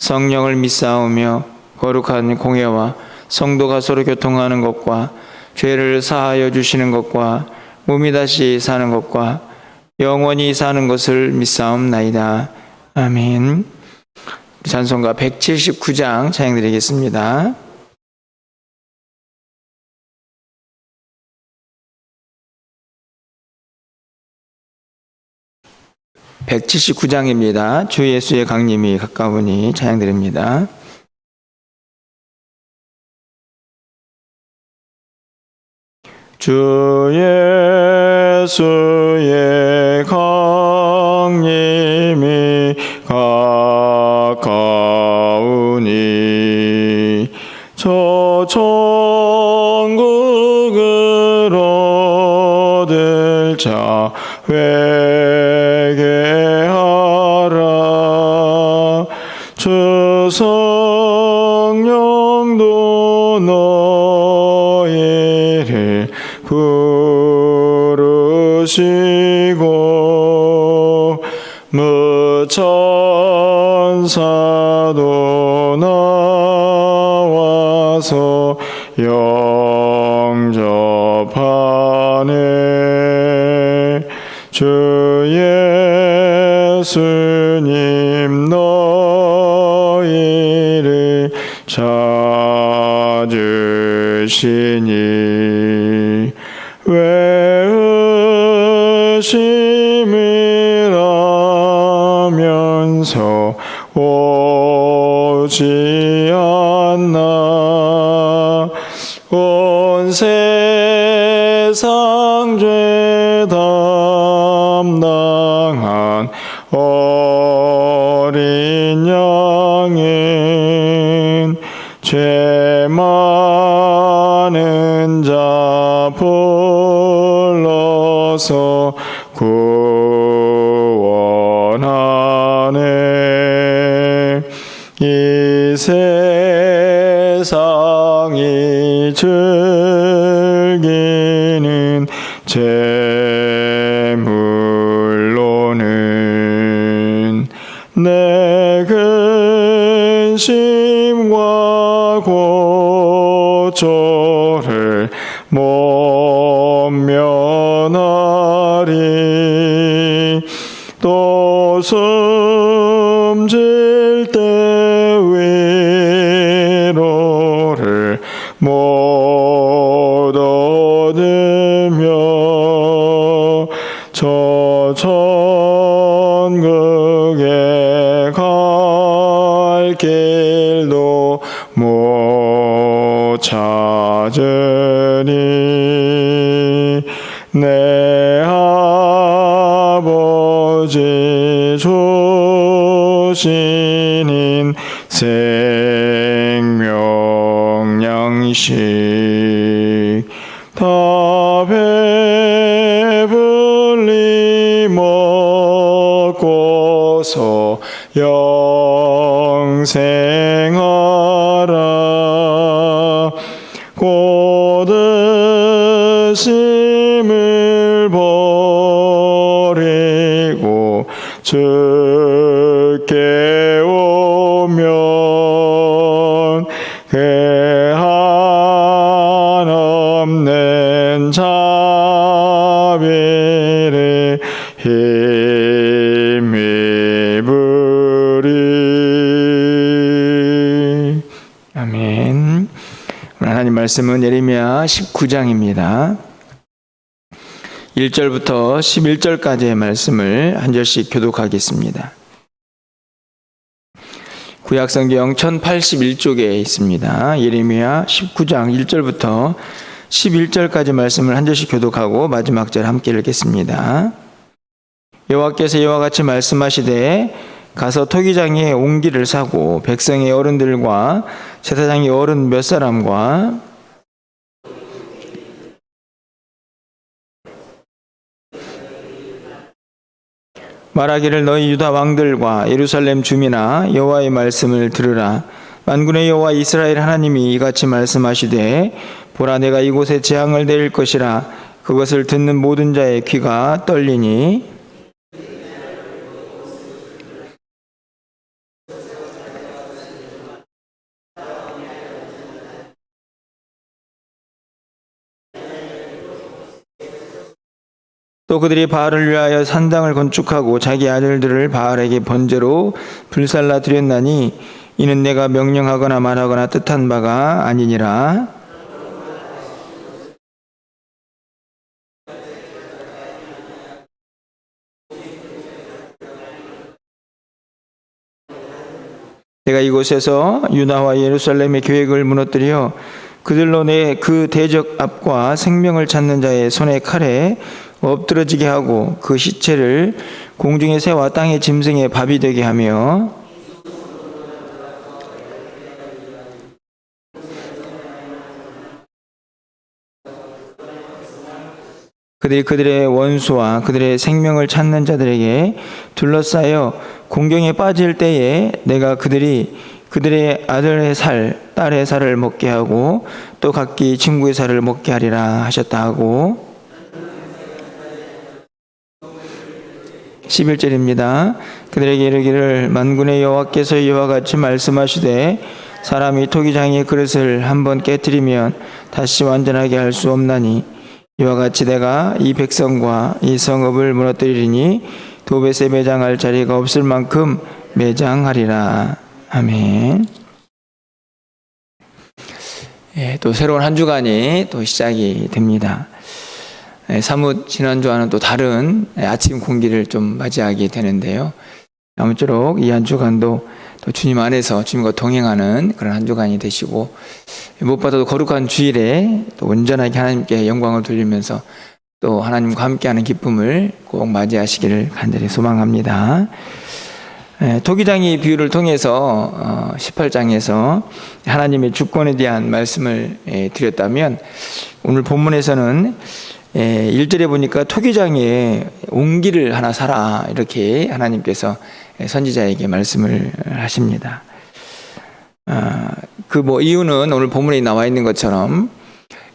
성령을 믿사오며 거룩한 공예와 성도가 서로 교통하는 것과 죄를 사하여 주시는 것과 몸이 다시 사는 것과 영원히 사는 것을 믿사옵나이다. 아멘. 찬송가 179장 찬양 드리겠습니다. 179장입니다. 주 예수의 강림이 가까우니 찬양드립니다. 주 예수의 강림이 가까우니 저 천국을 얻을 자회 성령도 너희를 부르시고 무천 오지 않나. 온 세상 죄 담당한 어린 양은 죄 많은 자 불러서 구 이 세상이 즐기는 재물로는 내 근심과 고초를 못 면하리. 또 숨질 때 고드심 말씀은 예레미야 19장입니다 1절부터 11절까지의 말씀을 한 절씩 교독하겠습니다. 구약성경 1081쪽에 있습니다. 예레미야 19장 1절부터 11절까지 말씀을 한 절씩 교독하고 마지막 절 함께 읽겠습니다. 여호와께서 이와 같이 말씀하시되 가서 토기장의 옹기를 사고 백성의 어른들과 제사장의 어른 몇 사람과 말하기를 너희 유다 왕들과 예루살렘 주민아 여호와의 말씀을 들으라. 만군의 여호와 이스라엘 하나님이 이같이 말씀하시되 보라 내가 이곳에 재앙을 내릴 것이라. 그것을 듣는 모든 자의 귀가 떨리니 또 그들이 바알을 위하여 산당을 건축하고 자기 아들들을 바알에게 번제로 불살라 드렸나니 이는 내가 명령하거나 말하거나 뜻한 바가 아니니라. 내가 이곳에서 유다와 예루살렘의 계획을 무너뜨려 그들로 내 그 대적 앞과 생명을 찾는 자의 손에 칼에 엎드러지게 하고 그 시체를 공중의 새와 땅의 짐승의 밥이 되게 하며 그들이 그들의 원수와 그들의 생명을 찾는 자들에게 둘러싸여 공경에 빠질 때에 내가 그들이 그들의 아들의 살, 딸의 살을 먹게 하고 또 각기 친구의 살을 먹게 하리라 하셨다 하고 11절입니다. 그들에게 이르기를 만군의 여호와께서 이와 같이 말씀하시되 사람이 토기장의 그릇을 한번 깨뜨리면 다시 완전하게 할 수 없나니 이와 같이 내가 이 백성과 이 성읍을 무너뜨리리니 도벳에 매장할 자리가 없을 만큼 매장하리라. 아멘. 예, 또 새로운 한 주간이 또 시작이 됩니다. 예, 사뭇 지난주와는 또 다른 아침 공기를 좀 맞이하게 되는데요. 아무쪼록 이 한 주간도 또 주님 안에서 주님과 동행하는 그런 한 주간이 되시고 무엇보다도 거룩한 주일에 또 온전하게 하나님께 영광을 돌리면서 또 하나님과 함께하는 기쁨을 꼭 맞이하시기를 간절히 소망합니다. 예, 토기장의 비유를 통해서 어, 18장에서 하나님의 주권에 대한 말씀을 예, 드렸다면 오늘 본문에서는 예, 1절에 보니까 토기장에 옹기를 하나 사라 이렇게 하나님께서 선지자에게 말씀을 하십니다. 아, 그뭐 이유는 오늘 본문에 나와 있는 것처럼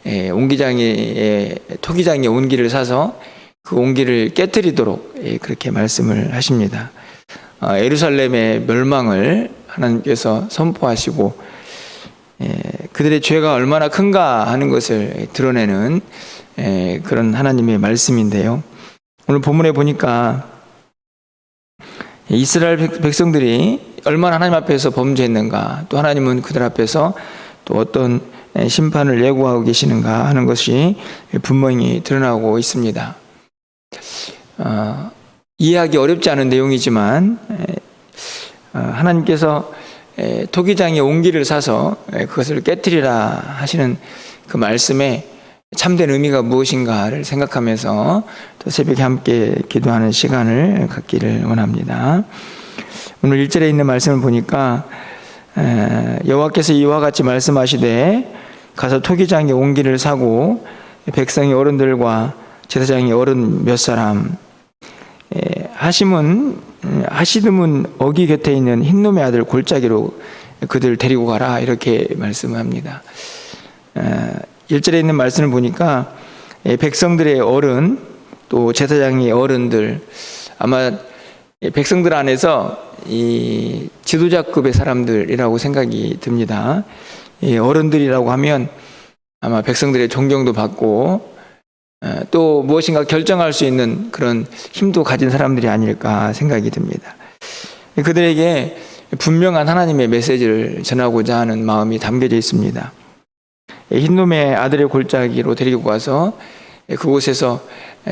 예, 옹기장에 토기장에 옹기를 사서 그 옹기를 깨뜨리도록 예, 그렇게 말씀을 하십니다. 아, 예루살렘의 멸망을 하나님께서 선포하시고 예, 그들의 죄가 얼마나 큰가 하는 것을 드러내는 예, 그런 하나님의 말씀인데요. 오늘 본문에 보니까 이스라엘 백- 백성들이 얼마나 하나님 앞에서 범죄했는가, 또 하나님은 그들 앞에서 또 어떤 예, 심판을 예고하고 계시는가 하는 것이 분명히 드러나고 있습니다. 어, 이해하기 어렵지 않은 내용이지만 에, 어, 하나님께서 에, 토기장에 옹기를 사서 에, 그것을 깨뜨리라 하시는 그 말씀에 참된 의미가 무엇인가를 생각하면서 또 새벽에 함께 기도하는 시간을 갖기를 원합니다. 오늘 1절에 있는 말씀을 보니까 에, 여호와께서 이와 같이 말씀하시되 가서 토기장에 옹기를 사고 백성의 어른들과 제사장의 어른 몇 사람 에, 하심은 음, 하시듬은 어기 곁에 있는 흰놈의 아들 골짜기로 그들 데리고 가라 이렇게 말씀합니다. 1절에 있는 말씀을 보니까 에, 백성들의 어른 또 제사장의 어른들 아마 이 백성들 안에서 이 지도자급의 사람들이라고 생각이 듭니다. 이 어른들이라고 하면 아마 백성들의 존경도 받고 어, 또 무엇인가 결정할 수 있는 그런 힘도 가진 사람들이 아닐까 생각이 듭니다. 그들에게 분명한 하나님의 메시지를 전하고자 하는 마음이 담겨져 있습니다. 흰놈의 아들의 골짜기로 데리고 가서 그곳에서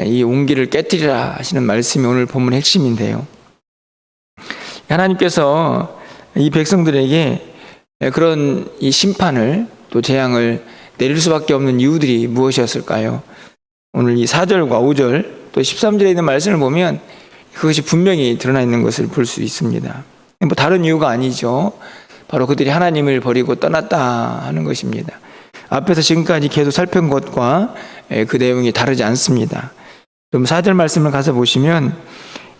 이 온기를 깨뜨리라 하시는 말씀이 오늘 본문의 핵심인데요. 하나님께서 이 백성들에게 그런 이 심판을 또 재앙을 내릴 수밖에 없는 이유들이 무엇이었을까요? 오늘 이 4절과 5절 또 13절에 있는 말씀을 보면 그것이 분명히 드러나 있는 것을 볼 수 있습니다. 뭐 다른 이유가 아니죠. 바로 그들이 하나님을 버리고 떠났다 하는 것입니다. 앞에서 지금까지 계속 살펴본 것과 예, 그 내용이 다르지 않습니다. 그럼 4절 말씀을 가서 보시면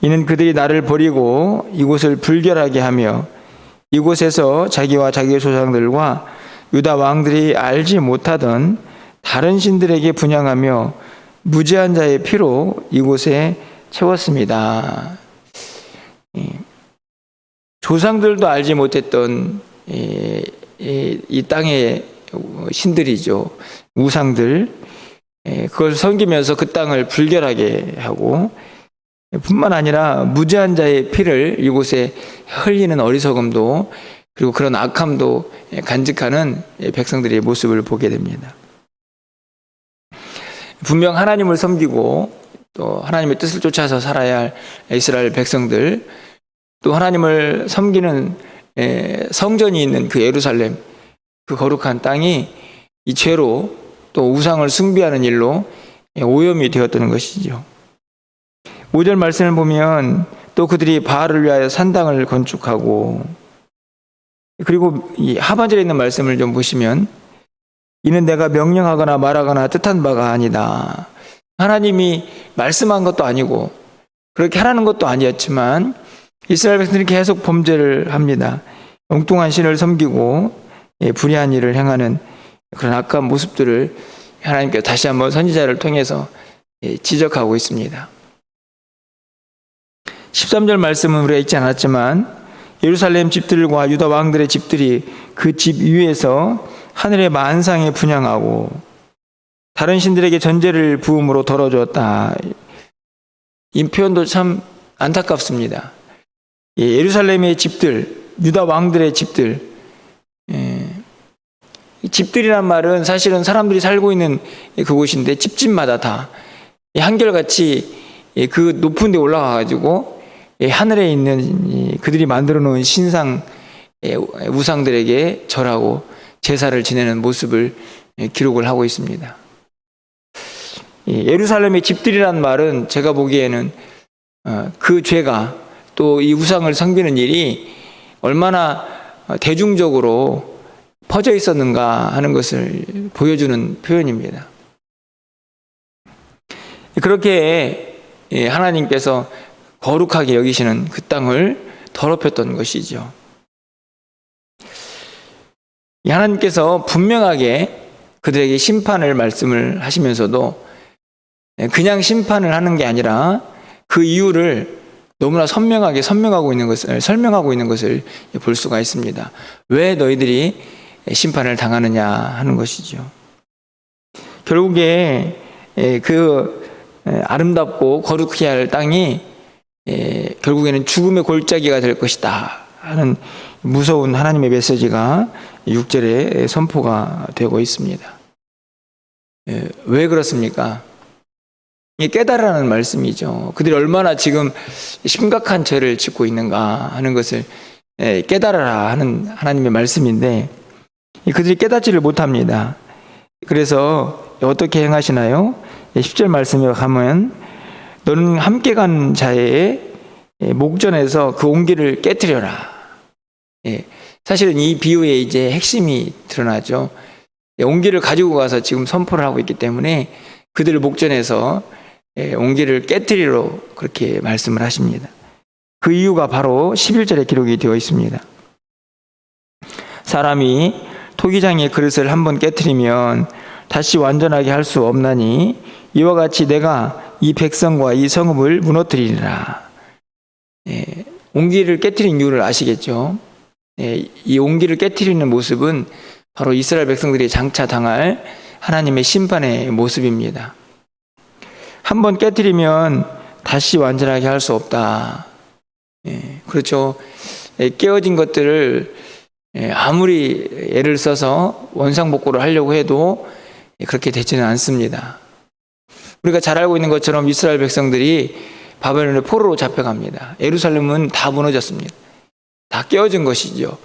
이는 그들이 나를 버리고 이곳을 불결하게 하며 이곳에서 자기와 자기의 조상들과 유다 왕들이 알지 못하던 다른 신들에게 분양하며 무지한 자의 피로 이곳에 채웠습니다. 예, 조상들도 알지 못했던 이, 이, 이 땅의 신들이죠. 우상들. 예, 그걸 섬기면서 그 땅을 불결하게 하고 뿐만 아니라 무지한 자의 피를 이곳에 흘리는 어리석음도 그리고 그런 악함도 간직하는 백성들의 모습을 보게 됩니다. 분명 하나님을 섬기고 또 하나님의 뜻을 쫓아서 살아야 할 이스라엘 백성들 또 하나님을 섬기는 에, 성전이 있는 그 예루살렘 그 거룩한 땅이 이 죄로 또 우상을 숭배하는 일로 오염이 되었다는 것이죠. 5절 말씀을 보면 또 그들이 바알을 위하여 산당을 건축하고 그리고 이 하반절에 있는 말씀을 좀 보시면 이는 내가 명령하거나 말하거나 뜻한 바가 아니다. 하나님이 말씀한 것도 아니고 그렇게 하라는 것도 아니었지만 이스라엘 백성들이 계속 범죄를 합니다. 엉뚱한 신을 섬기고 예, 불의한 일을 행하는 그런 악한 모습들을 하나님께서 다시 한번 선지자를 통해서 예, 지적하고 있습니다. 13절 말씀은 우리가 읽지 않았지만 예루살렘 집들과 유다 왕들의 집들이 그 집 위에서 하늘의 만상에 분양하고 다른 신들에게 전제를 부음으로 덜어주었다. 이 표현도 참 안타깝습니다. 예, 예루살렘의 집들, 유다 왕들의 집들, 예, 이 집들이란 말은 사실은 사람들이 살고 있는 그곳인데 집집마다 다 한결같이 예, 그 높은 데 올라가가지고 예, 하늘에 있는 그들이 만들어 놓은 신상 예, 우상들에게 절하고 제사를 지내는 모습을 기록을 하고 있습니다. 예루살렘의 집들이란 말은 제가 보기에는 어, 그 죄가 또 이 우상을 섬기는 일이 얼마나 대중적으로 퍼져 있었는가 하는 것을 보여주는 표현입니다. 그렇게 하나님께서 거룩하게 여기시는 그 땅을 더럽혔던 것이죠. 하나님께서 분명하게 그들에게 심판을 말씀을 하시면서도 그냥 심판을 하는 게 아니라 그 이유를 너무나 선명하게 설명하고 있는 것을 설명하고 있는 것을 볼 수가 있습니다. 왜 너희들이 심판을 당하느냐 하는 것이죠. 결국에 그 아름답고 거룩해야 할 땅이 결국에는 죽음의 골짜기가 될 것이다 하는 무서운 하나님의 메시지가 6절에 선포가 되고 있습니다. 왜 그렇습니까? 이 깨달으라는 말씀이죠. 그들이 얼마나 지금 심각한 죄를 짓고 있는가 하는 것을 깨달아라 하는 하나님의 말씀인데 그들이 깨닫지를 못합니다. 그래서 어떻게 행하시나요? 10절 말씀에 가면 너는 함께 간 자의 목전에서 그 온기를 깨뜨려라. 예, 사실은 이 비유의 이제 핵심이 드러나죠. 온기를 가지고 가서 지금 선포를 하고 있기 때문에 그들 목전에서 예, 온기를 깨뜨리러 그렇게 말씀을 하십니다. 그 이유가 바로 11절에 기록이 되어 있습니다. 사람이 토기장의 그릇을 한번 깨뜨리면 다시 완전하게 할 수 없나니 이와 같이 내가 이 백성과 이 성읍을 무너뜨리리라. 예, 온기를 깨뜨린 이유를 아시겠죠? 예, 이 온기를 깨뜨리는 모습은 바로 이스라엘 백성들이 장차 당할 하나님의 심판의 모습입니다. 한번 깨뜨리면 다시 완전하게 할 수 없다. 예, 그렇죠. 예, 깨어진 것들을 예, 아무리 애를 써서 원상복구를 하려고 해도 예, 그렇게 되지는 않습니다. 우리가 잘 알고 있는 것처럼 이스라엘 백성들이 바벨론의 포로로 잡혀갑니다. 예루살렘은 다 무너졌습니다. 다 깨어진 것이죠.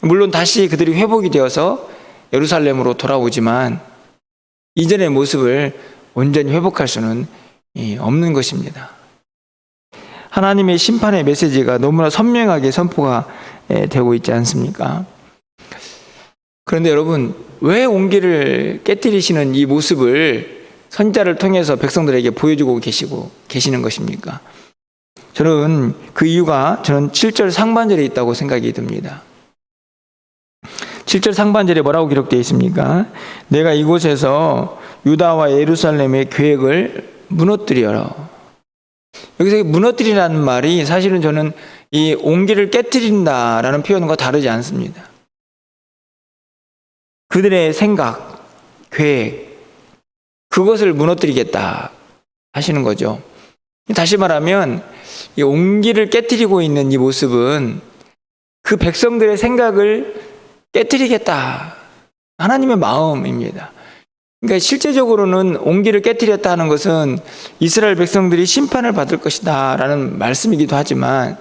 물론 다시 그들이 회복이 되어서 예루살렘으로 돌아오지만 이전의 모습을 온전히 회복할 수는 없는 것입니다. 하나님의 심판의 메시지가 너무나 선명하게 선포가 예, 되고 있지 않습니까? 그런데 여러분, 왜 온기를 깨뜨리시는 이 모습을 선자를 통해서 백성들에게 보여주고 계시고 계시는 것입니까? 저는 그 이유가 저는 7절 상반절에 있다고 생각이 듭니다. 7절 상반절에 뭐라고 기록되어 있습니까? 내가 이곳에서 유다와 예루살렘의 계획을 무너뜨려라. 여기서 무너뜨리라는 말이 사실은 저는 이 온기를 깨뜨린다라는 표현과 다르지 않습니다. 그들의 생각, 계획, 그것을 무너뜨리겠다 하시는 거죠. 다시 말하면 이 온기를 깨뜨리고 있는 이 모습은 그 백성들의 생각을 깨뜨리겠다. 하나님의 마음입니다. 그러니까 실제적으로는 온기를 깨뜨렸다 하는 것은 이스라엘 백성들이 심판을 받을 것이다 라는 말씀이기도 하지만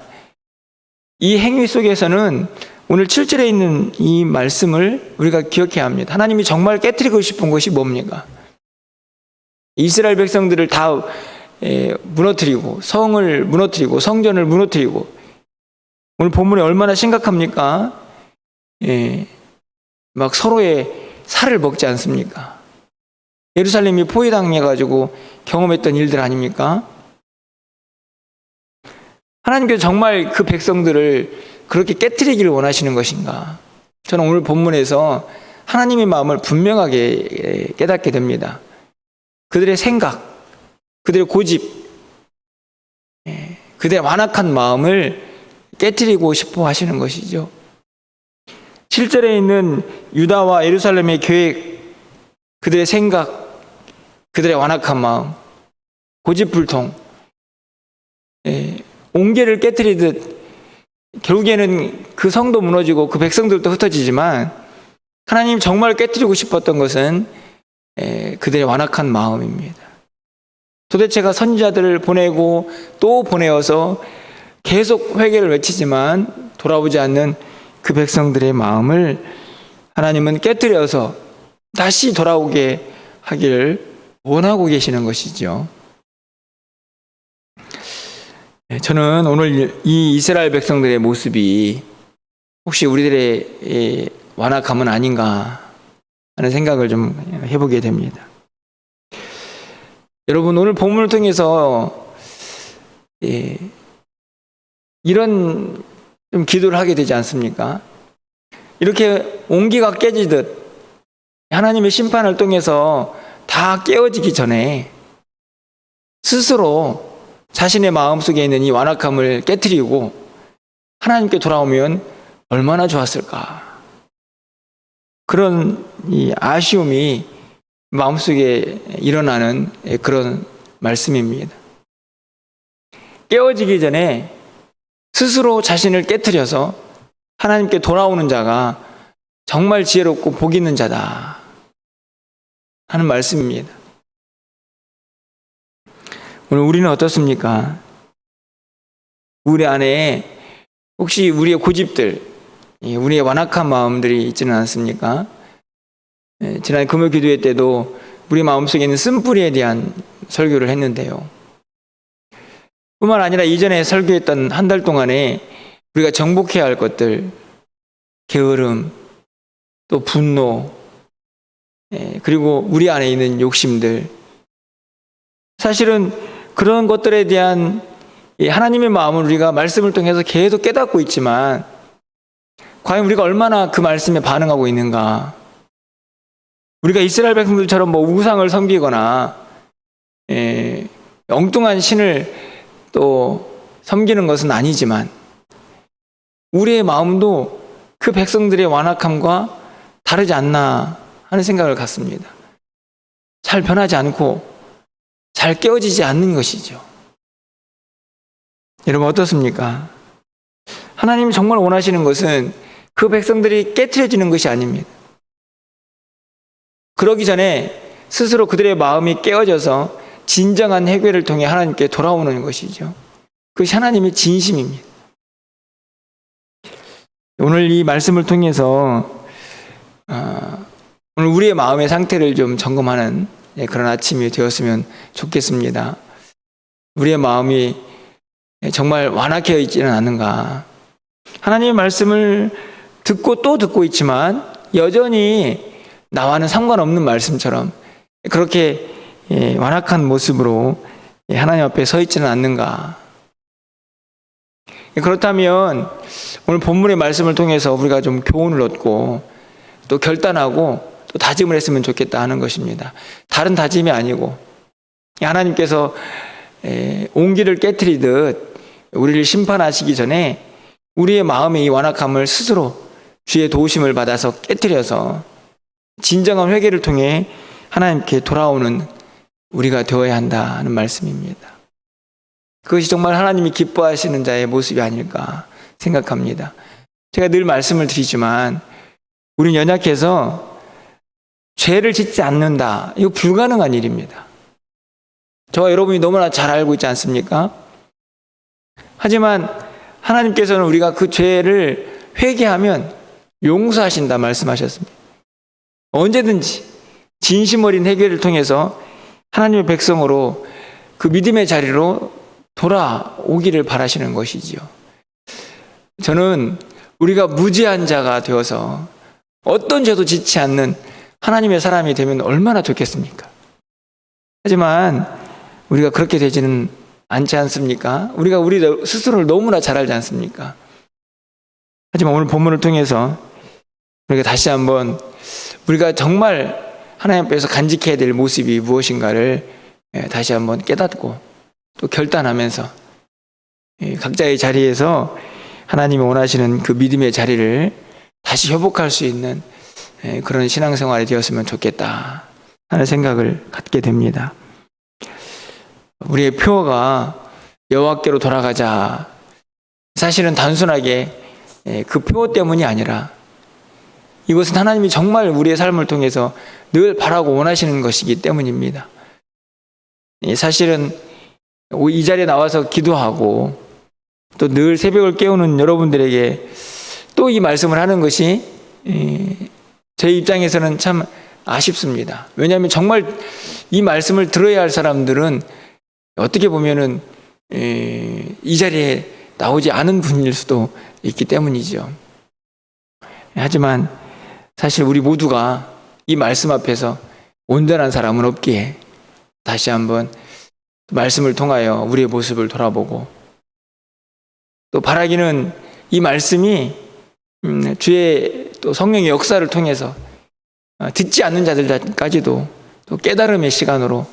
이 행위 속에서는 오늘 7절에 있는 이 말씀을 우리가 기억해야 합니다. 하나님이 정말 깨뜨리고 싶은 것이 뭡니까? 이스라엘 백성들을 다 에, 무너뜨리고 성을 무너뜨리고 성전을 무너뜨리고 오늘 본문이 얼마나 심각합니까? 예, 막 서로의 살을 먹지 않습니까? 예루살렘이 포위당해가지고 경험했던 일들 아닙니까? 하나님께서 정말 그 백성들을 그렇게 깨뜨리기를 원하시는 것인가? 저는 오늘 본문에서 하나님의 마음을 분명하게 깨닫게 됩니다. 그들의 생각, 그들의 고집, 예, 그들의 완악한 마음을 깨뜨리고 싶어 하시는 것이죠. 7절에 있는 유다와 예루살렘의 계획, 그들의 생각, 그들의 완악한 마음, 고집불통, 예, 옹계를 깨뜨리듯 결국에는 그 성도 무너지고 그 백성들도 흩어지지만 하나님 정말 깨뜨리고 싶었던 것은 에, 그들의 완악한 마음입니다. 도대체가 선지자들을 보내고 또 보내어서 계속 회개를 외치지만 돌아오지 않는 그 백성들의 마음을 하나님은 깨뜨려서 다시 돌아오게 하기를 원하고 계시는 것이죠. 네, 저는 오늘 이 이스라엘 백성들의 모습이 혹시 우리들의 완악함은 아닌가 하는 생각을 좀 해보게 됩니다. 여러분 오늘 본문을 통해서 예, 이런 좀 기도를 하게 되지 않습니까? 이렇게 온기가 깨지듯 하나님의 심판을 통해서 다 깨어지기 전에 스스로 자신의 마음속에 있는 이 완악함을 깨뜨리고 하나님께 돌아오면 얼마나 좋았을까. 그런 이 아쉬움이 마음속에 일어나는 그런 말씀입니다. 깨어지기 전에 스스로 자신을 깨뜨려서 하나님께 돌아오는 자가 정말 지혜롭고 복 있는 자다 하는 말씀입니다. 오늘 우리는 어떻습니까? 우리 안에 혹시 우리의 고집들, 우리의 완악한 마음들이 있지는 않습니까? 예, 지난 금요 기도회 때도 우리 마음속에 있는 쓴뿌리에 대한 설교를 했는데요. 뿐만 아니라 이전에 설교했던 한 달 동안에 우리가 정복해야 할 것들, 게으름, 또 분노, 예, 그리고 우리 안에 있는 욕심들. 사실은 그런 것들에 대한 하나님의 마음을 우리가 말씀을 통해서 계속 깨닫고 있지만, 과연 우리가 얼마나 그 말씀에 반응하고 있는가? 우리가 이스라엘 백성들처럼 뭐 우상을 섬기거나, 예, 엉뚱한 신을 또 섬기는 것은 아니지만, 우리의 마음도 그 백성들의 완악함과 다르지 않나 하는 생각을 갖습니다. 잘 변하지 않고 잘 깨어지지 않는 것이죠. 여러분 어떻습니까? 하나님이 정말 원하시는 것은 그 백성들이 깨트려지는 것이 아닙니다. 그러기 전에 스스로 그들의 마음이 깨어져서 진정한 해결을 통해 하나님께 돌아오는 것이죠. 그것이 하나님의 진심입니다. 오늘 이 말씀을 통해서 어, 오늘 우리의 마음의 상태를 좀 점검하는 그런 아침이 되었으면 좋겠습니다. 우리의 마음이 정말 완악해 있지는 않은가. 하나님의 말씀을 듣고 또 듣고 있지만 여전히 나와는 상관없는 말씀처럼 그렇게 예, 완악한 모습으로 예, 하나님 앞에 서 있지는 않는가. 예, 그렇다면 오늘 본문의 말씀을 통해서 우리가 좀 교훈을 얻고 또 결단하고 또 다짐을 했으면 좋겠다 하는 것입니다. 다른 다짐이 아니고 하나님께서 에, 온기를 깨뜨리듯 우리를 심판하시기 전에 우리의 마음의 이 완악함을 스스로 주의 도우심을 받아서 깨뜨려서 진정한 회개를 통해 하나님께 돌아오는 우리가 되어야 한다는 말씀입니다. 그것이 정말 하나님이 기뻐하시는 자의 모습이 아닐까 생각합니다. 제가 늘 말씀을 드리지만 우리는 연약해서 죄를 짓지 않는다. 이거 불가능한 일입니다. 저와 여러분이 너무나 잘 알고 있지 않습니까? 하지만 하나님께서는 우리가 그 죄를 회개하면 용서하신다 말씀하셨습니다. 언제든지 진심 어린 해결을 통해서 하나님의 백성으로 그 믿음의 자리로 돌아오기를 바라시는 것이지요. 저는 우리가 무지한 자가 되어서 어떤 죄도 짓지 않는 하나님의 사람이 되면 얼마나 좋겠습니까? 하지만 우리가 그렇게 되지는 않지 않습니까? 우리가 우리 스스로를 너무나 잘 알지 않습니까? 하지만 오늘 본문을 통해서 우리가 다시 한번 우리가 정말 하나님 앞에서 간직해야 될 모습이 무엇인가를 예, 다시 한번 깨닫고 또 결단하면서 예, 각자의 자리에서 하나님이 원하시는 그 믿음의 자리를 다시 회복할 수 있는 예, 그런 신앙생활이 되었으면 좋겠다 하는 생각을 갖게 됩니다. 우리의 표어가 여호와께로 돌아가자. 사실은 단순하게 그 표어 때문이 아니라 이것은 하나님이 정말 우리의 삶을 통해서 늘 바라고 원하시는 것이기 때문입니다. 사실은 이 자리에 나와서 기도하고 또 늘 새벽을 깨우는 여러분들에게 또 이 말씀을 하는 것이 제 입장에서는 참 아쉽습니다. 왜냐하면 정말 이 말씀을 들어야 할 사람들은 어떻게 보면은 이 자리에 나오지 않은 분일 수도 있기 때문이죠. 하지만 사실 우리 모두가 이 말씀 앞에서 온전한 사람은 없기에 다시 한번 말씀을 통하여 우리의 모습을 돌아보고 또 바라기는 이 말씀이 음, 주의 또 성령의 역사를 통해서 어, 듣지 않는 자들까지도 또 깨달음의 시간으로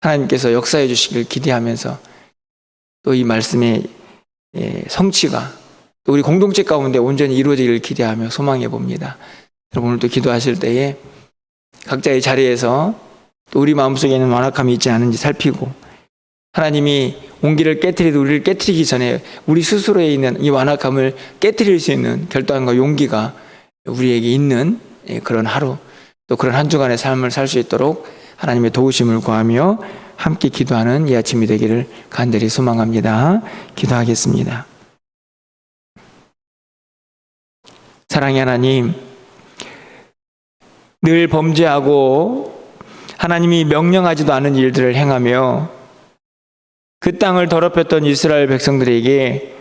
하나님께서 역사해 주시길 기대하면서 또 이 말씀의 예, 성취가 또 우리 공동체 가운데 온전히 이루어지기를 기대하며 소망해 봅니다. 여러분 오늘도 기도하실 때에 각자의 자리에서 또 우리 마음속에 있는 완악함이 있지 않은지 살피고 하나님이 온기를 깨뜨리도 우리를 깨뜨리기 전에 우리 스스로에 있는 이 완악함을 깨뜨릴 수 있는 결단과 용기가 우리에게 있는 예, 그런 하루 또 그런 한 주간의 삶을 살 수 있도록 하나님의 도우심을 구하며 함께 기도하는 이 아침이 되기를 간절히 소망합니다. 기도하겠습니다. 사랑의 하나님, 늘 범죄하고 하나님이 명령하지도 않은 일들을 행하며 그 땅을 더럽혔던 이스라엘 백성들에게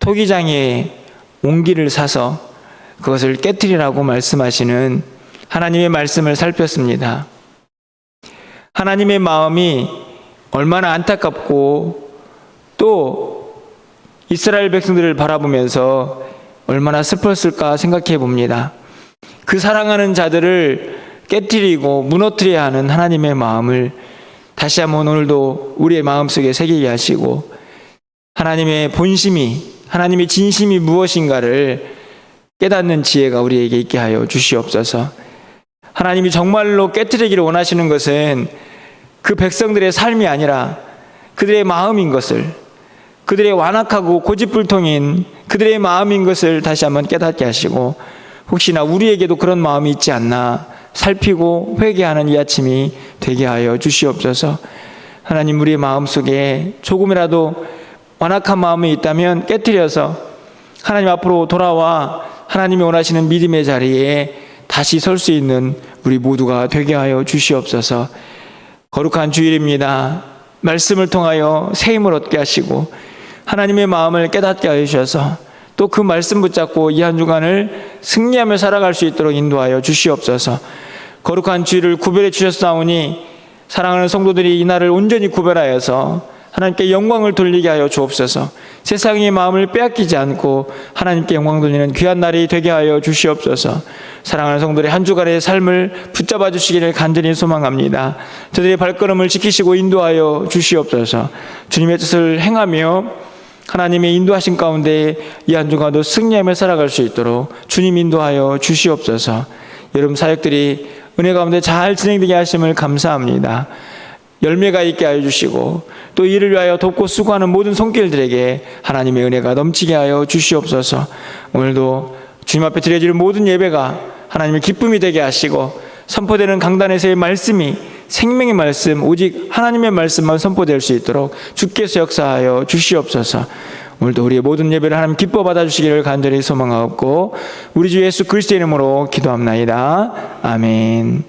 토기장에 옹기를 사서 그것을 깨뜨리라고 말씀하시는 하나님의 말씀을 살폈습니다. 하나님의 마음이 얼마나 안타깝고 또 이스라엘 백성들을 바라보면서 얼마나 슬펐을까 생각해 봅니다. 그 사랑하는 자들을 깨뜨리고 무너뜨려야 하는 하나님의 마음을 다시 한번 오늘도 우리의 마음속에 새기게 하시고 하나님의 본심이 하나님의 진심이 무엇인가를 깨닫는 지혜가 우리에게 있게 하여 주시옵소서. 하나님이 정말로 깨뜨리기를 원하시는 것은 그 백성들의 삶이 아니라 그들의 마음인 것을 그들의 완악하고 고집불통인 그들의 마음인 것을 다시 한번 깨닫게 하시고 혹시나 우리에게도 그런 마음이 있지 않나 살피고 회개하는 이 아침이 되게 하여 주시옵소서. 하나님 우리의 마음 속에 조금이라도 완악한 마음이 있다면 깨뜨려서 하나님 앞으로 돌아와 하나님이 원하시는 믿음의 자리에 다시 설 수 있는 우리 모두가 되게 하여 주시옵소서. 거룩한 주일입니다. 말씀을 통하여 새 힘을 얻게 하시고 하나님의 마음을 깨닫게 하여 주셔서 또 그 말씀 붙잡고 이 한 주간을 승리하며 살아갈 수 있도록 인도하여 주시옵소서. 거룩한 주의를 구별해 주셨사오니 사랑하는 성도들이 이 날을 온전히 구별하여서 하나님께 영광을 돌리게 하여 주옵소서. 세상의 마음을 빼앗기지 않고 하나님께 영광 돌리는 귀한 날이 되게 하여 주시옵소서. 사랑하는 성도들의 한 주간의 삶을 붙잡아 주시기를 간절히 소망합니다. 저들의 발걸음을 지키시고 인도하여 주시옵소서. 주님의 뜻을 행하며 하나님의 인도하신 가운데 이 한 주간도 승리하며 살아갈 수 있도록 주님 인도하여 주시옵소서. 여러분 사역들이 은혜 가운데 잘 진행되게 하심을 감사합니다. 열매가 있게 하여 주시고 또 이를 위하여 돕고 수고하는 모든 손길들에게 하나님의 은혜가 넘치게 하여 주시옵소서. 오늘도 주님 앞에 드려질 모든 예배가 하나님의 기쁨이 되게 하시고 선포되는 강단에서의 말씀이 생명의 말씀 오직 하나님의 말씀만 선포될 수 있도록 주께서 역사하여 주시옵소서. 오늘도 우리의 모든 예배를 하나님 기뻐 받아 주시기를 간절히 소망하옵고 우리 주 예수 그리스도의 이름으로 기도합나이다. 아멘.